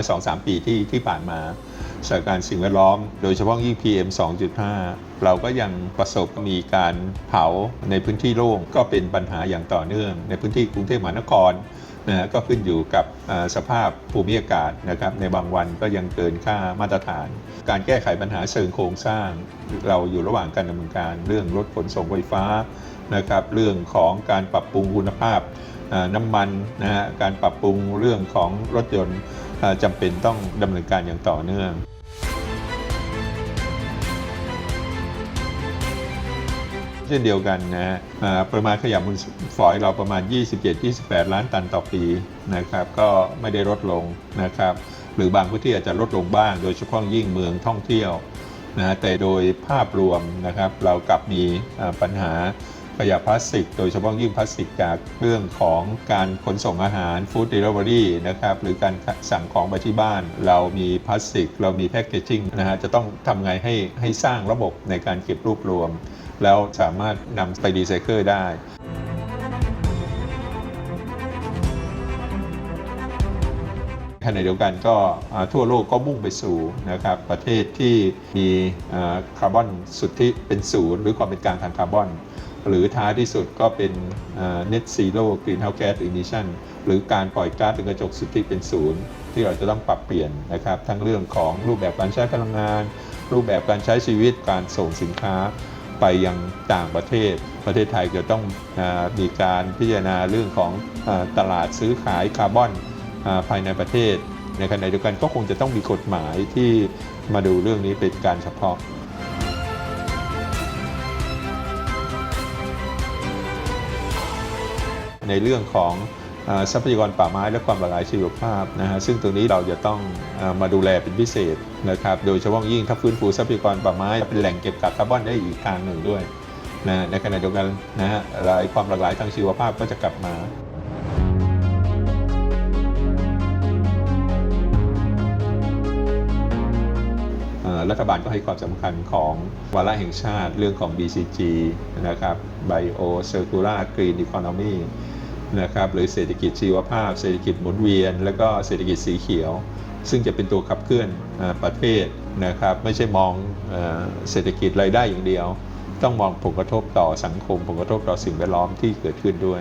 มื่อ 2-3 ปีที่ที่ผ่านมาสถานการณ์สิ่งแวดล้อม โดยเฉพาะยิ่ง PM 2.5 เราก็ยังประสบมีการเผาในพื้นที่โล่งก็เป็นปัญหาอย่างต่อเนื่อง ในพื้นที่กรุงเทพมหานครนะก็ขึ้นอยู่กับสภาพภูมิอากาศนะครับในบางวันก็ยังเกินค่ามาตรฐาน การแก้ไขปัญหาเชิงโครงสร้าง เราอยู่ระหว่างการดำเนินการเรื่องรถขนส่งไฟฟ้า นะครับเรื่องของการปรับปรุงคุณภาพน้ำมันนะฮะการปรับปรุงเรื่องของรถยนต์จำเป็นต้องดำเนินการอย่างต่อเนื่องเช่นเดียวกันนะฮะปริมาณขยะมูลฝอยเราประมาณ 27-28 ล้านตันต่อปีนะครับ ก็ไม่ได้ลดลงนะครับ หรือบางพื้นที่อาจจะลดลงบ้าง โดยเฉพาะยิ่งเมืองท่องเที่ยวนะฮะแต่โดยภาพรวมนะครับ เรากลับมีปัญหา ขยะพลาสติก โดยเฉพาะยิ่งพลาสติกจากเรื่องของการขนส่งอาหารฟู้ดเดลิเวอรี่นะครับหรือการสั่งของไปที่บ้าน เรามีพลาสติก เรามีแพคเกจิ้งนะฮะจะต้องทำไงให้ให้สร้างระบบในการเก็บรวบรวม แล้วสามารถนำไปรีไซเคิลได้ขณะเดียวกันก็ทั่วโลกก็มุ่งไปสู่นะครับประเทศที่มีคาร์บอนสุทธิเป็นศูนย์หรือความเป็นกลางทางคาร์บอน หรือท้ายที่สุดก็เป็น net zero greenhouse gas emission หรือการปล่อยก๊าซเรือนกระจกสุทธิเป็นศูนย์ที่เราจะต้องปรับเปลี่ยนนะครับ ทั้งเรื่องของรูปแบบการใช้พลังงาน รูปแบบการใช้ชีวิตการส่งสินค้าไปยังต่างประเทศ ประเทศไทยจะต้องอมีการพิจารณาเรื่องของอตลาดซื้อขายคาร์บอนอภายในประเทศในขณะเดียวกันก็คงจะต้องมีกฎหมายที่มาดูเรื่องนี้เป็นการเฉพาะ ในเรื่องของทรัพยากรป่าไม้และความหลากหลายชีวภาพนะฮะซึ่งตรงนี้เราจะต้องมาดูแลเป็นพิเศษนะครับโดยเฉพาะยิ่งถ้าฟื้นฟูทรัพยากรป่าไม้เป็นแหล่งเก็บกักคาร์บอนได้อีกทางหนึ่งด้วยนะในขณะเดียวกันนะฮะหลายความหลากหลายทางชีวภาพก็จะกลับมารัฐบาลก็ให้ความสำคัญของวาระแห่งชาติเรื่องของ BCG นะครับ Bio Circular Green Economy นะครับหรือเศรษฐกิจชีวภาพ เศรษฐกิจหมุนเวียน และก็เศรษฐกิจสีเขียว ซึ่งจะเป็นตัวขับเคลื่อนออประเทศนะครับไม่ใช่มองเศรษฐกิจรายได้อย่างเดียว ต้องมองผลกระทบต่อสังคม ผลกระทบต่อสิ่งแวดล้อมที่เกิดขึ้นด้วย